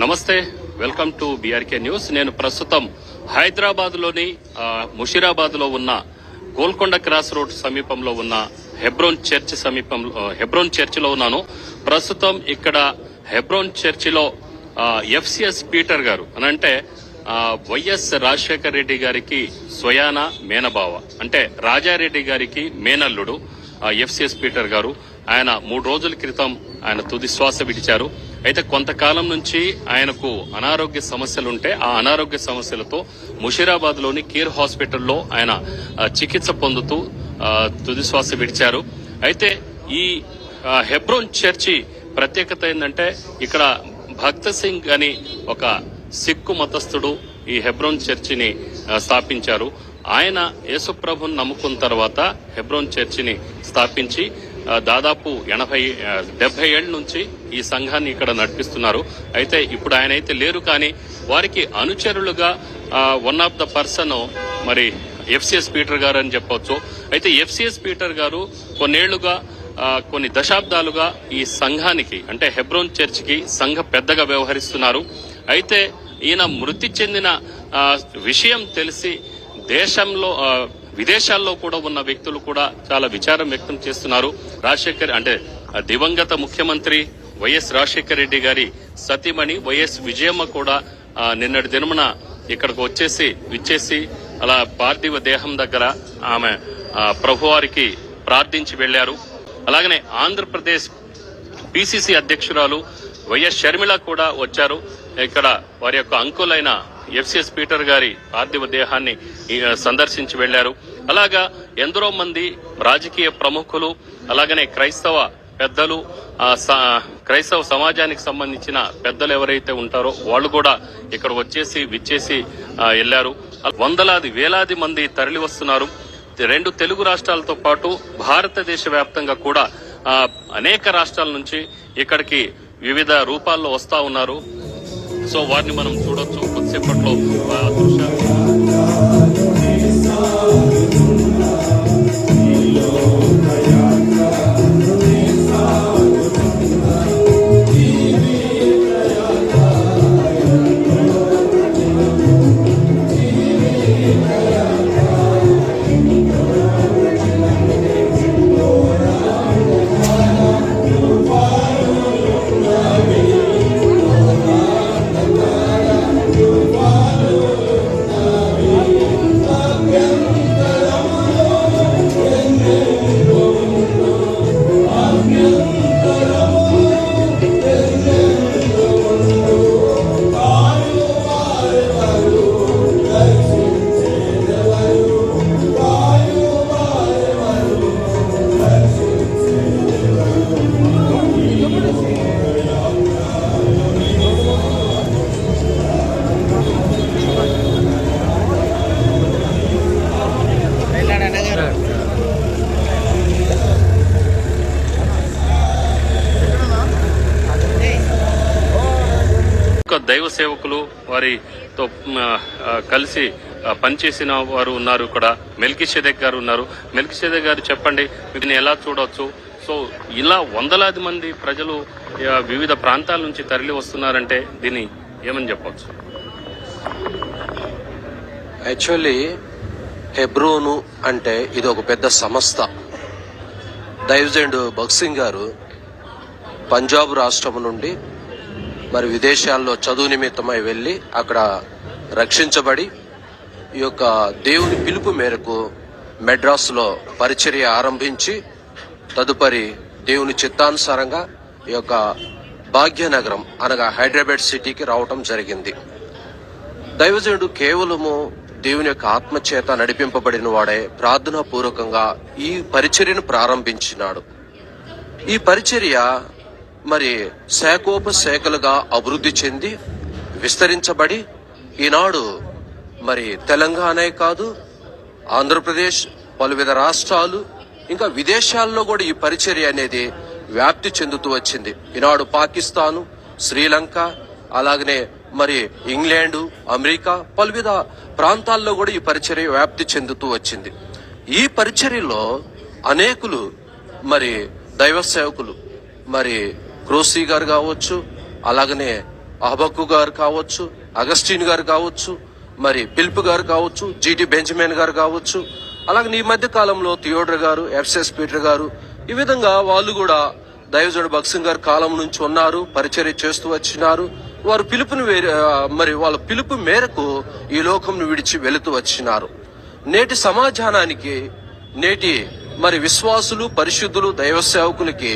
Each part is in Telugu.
నమస్తే వెల్కమ్ టు బీఆర్కే న్యూస్ నేను ప్రస్తుతం హైదరాబాద్లోని లో ఉన్న గోల్కొండ క్రాస్ రోడ్ సమీపంలో ఉన్న హెబ్రోన్ చర్చ్ సమీపంలో హెబ్రోన్ చర్చిలో ఉన్నాను. ప్రస్తుతం ఇక్కడ హెబ్రోన్ చర్చిలో ఎఫ్సిఎస్ పీటర్ గారు అని అంటే వైఎస్ రాజశేఖర రెడ్డి గారికి స్వయాన మేనబావ అంటే రాజారెడ్డి గారికి మేనల్లుడు ఎఫ్సిఎస్ పీటర్ గారు. ఆయన మూడు రోజుల క్రితం ఆయన తుది శ్వాస విడిచారు. అయితే కొంతకాలం నుంచి ఆయనకు అనారోగ్య సమస్యలుంటే ఆ అనారోగ్య సమస్యలతో ముషీరాబాద్లోని కేర్ హాస్పిటల్లో ఆయన చికిత్స పొందుతూ తుదిశ్వాస తుది శ్వాస విడిచారు. అయితే ఈ హెబ్రోన్ చర్చి ప్రత్యేకత ఏంటంటే ఇక్కడ భక్త సింగ్ అని ఒక సిక్కు మతస్థుడు ఈ హెబ్రోన్ చర్చిని స్థాపించారు. ఆయన యేసుప్రభుని నమ్ముకున్న తర్వాత హెబ్రోన్ చర్చిని స్థాపించి దాదాపు ఎనభై డెబ్బై ఏళ్ళ నుంచి ఈ సంఘాన్ని ఇక్కడ నడిపిస్తున్నారు. అయితే ఇప్పుడు ఆయన అయితే లేరు కానీ వారికి అనుచరులుగా వన్ ఆఫ్ ద పర్సన్ మరి ఎఫ్సిఎస్ పీటర్ గారు అని చెప్పవచ్చు అయితే ఎఫ్సిఎస్ పీటర్ గారు కొన్నేళ్ళుగా కొన్ని దశాబ్దాలుగా ఈ సంఘానికి అంటే హెబ్రోన్ చర్చికి సంఘ పెద్దగా వ్యవహరిస్తున్నారు. అయితే ఈయన మృతి చెందిన విషయం తెలిసి దేశంలో విదేశాల్లో కూడా ఉన్న వ్యక్తులు కూడా చాలా విచారం వ్యక్తం చేస్తున్నారు. రాజశేఖర్ అంటే దివంగత ముఖ్యమంత్రి వైఎస్ రాజశేఖర రెడ్డి గారి సతీమణి వైఎస్ విజయమ్మ కూడా నిన్నటి దినమున ఇక్కడికి వచ్చేసి విచ్చేసి అలా పార్థివ దేహం దగ్గర ఆమె ప్రభువారికి ప్రార్థించి వెళ్ళారు అలాగనే ఆంధ్రప్రదేశ్ పిసిసి అధ్యక్షురాలు వైఎస్ షర్మిల కూడా వచ్చారు. ఇక్కడ వారి యొక్క అంకులైన ఎఫ్సిఎస్ పీటర్ గారి పార్థివ దేహాన్ని సందర్శించి వెళ్ళారు అలాగా ఎందరో మంది రాజకీయ ప్రముఖులు అలాగనే క్రైస్తవ పెద్దలు క్రైస్తవ సమాజానికి సంబంధించిన పెద్దలు ఎవరైతే ఉంటారో వాళ్ళు కూడా ఇక్కడ వచ్చేసి విచ్చేసి వెళ్ళారు. వెళ్ళారు వందలాది వేలాది మంది తరలి వస్తున్నారు. రెండు తెలుగు రాష్ట్రాలతో పాటు భారతదేశ వ్యాప్తంగా కూడా అనేక రాష్ట్రాల నుంచి ఇక్కడికి వివిధ రూపాల్లో వస్తా ఉన్నారు. సో వారిని మనం చూడొచ్చు. కొద్దిసేపట్లో దృశ్యాలు సేవకులు వారితో కలిసి పనిచేసిన వారు ఉన్నారు ఇక్కడ. మెల్కిషేదక్ గారు ఉన్నారు. మెల్కిషేదక్ గారు చెప్పండి వీటిని ఎలా చూడవచ్చు సో ఇలా వందలాది మంది ప్రజలు వివిధ ప్రాంతాల నుంచి తరలి వస్తున్నారంటే దీన్ని ఏమని చెప్పవచ్చు యాక్చువల్లీ హెబ్రోను అంటే ఇది ఒక పెద్ద సంస్థ. దైవజండ్ భక్సింగ్ గారు పంజాబ్ రాష్ట్రం నుండి మరి విదేశాల్లో చదువు నిమిత్తమై వెళ్ళి అక్కడ రక్షించబడి ఈ యొక్క దేవుని పిలుపు మేరకు మెడ్రాస్లో పరిచర్య ఆరంభించి తదుపరి దేవుని చిత్తానుసారంగా ఈ యొక్క భాగ్యనగరం అనగా హైదరాబాద్ సిటీకి రావటం జరిగింది. దైవజనుడు కేవలము దేవుని యొక్క ఆత్మ చేత నడిపింపబడిన వాడే ప్రార్థనా పూర్వకంగా ఈ పరిచర్యను ప్రారంభించినాడు. ఈ పరిచర్య మరి శాఖోపశాఖలుగా అభివృద్ధి చెంది విస్తరించబడి ఈనాడు మరి తెలంగాణే కాదు ఆంధ్రప్రదేశ్ పలువిధ రాష్ట్రాలు ఇంకా విదేశాల్లో కూడా ఈ పరిచర్య అనేది వ్యాప్తి చెందుతూ వచ్చింది. ఈనాడు పాకిస్తాను శ్రీలంక అలాగనే మరి ఇంగ్లాండు అమెరికా పలువిధ ప్రాంతాల్లో కూడా ఈ పరిచర్య వ్యాప్తి చెందుతూ వచ్చింది. ఈ పరిచర్యలో అనేకులు మరి దైవ సేవకులు మరి క్రోసీ గారు కావచ్చు అలాగనే అహబక్కు గారు కావచ్చు అగస్టిన్ గారు కావచ్చు మరి పిల్ప్ గారు కావచ్చు జీటీ బెంజమిన్ గారు కావచ్చు అలాగే ఈ మధ్య కాలంలో థియోడర్ గారు ఎఫ్ఎస్ పీటర్ గారు ఈ విధంగా వాళ్ళు కూడా దైవజుడు భక్సింగ్ గారి కాలం నుంచి ఉన్నారు పరిచర్య చేస్తూ వచ్చినారు. వారు పిలుపుని వేరే మరి వాళ్ళ పిలుపు మేరకు ఈ లోకంను విడిచి వెళుతూ వచ్చినారు. నేటి సమాజానానికి నేటి మరి విశ్వాసులు పరిశుద్ధులు దైవ సేవకులకి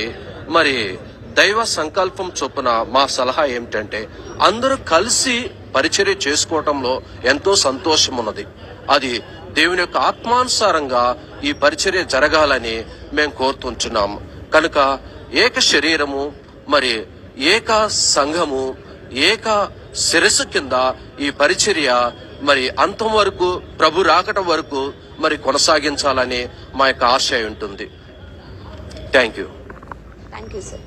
మరి దైవ సంకల్పం చొప్పున మా సలహా ఏమిటంటే అందరూ కలిసి పరిచర్య చేసుకోవటంలో ఎంతో సంతోషం ఉన్నది అది దేవుని యొక్క ఆత్మానుసారంగా ఈ పరిచర్య జరగాలని మేము కోరుతుంటున్నాము కనుక ఏక శరీరము మరి ఏక సంఘము ఏక శిరస్సు కింద ఈ పరిచర్య మరి అంతం వరకు ప్రభు రాకటం వరకు మరి కొనసాగించాలని మా యొక్క ఆశ ఉంటుంది. Thank you thank you sir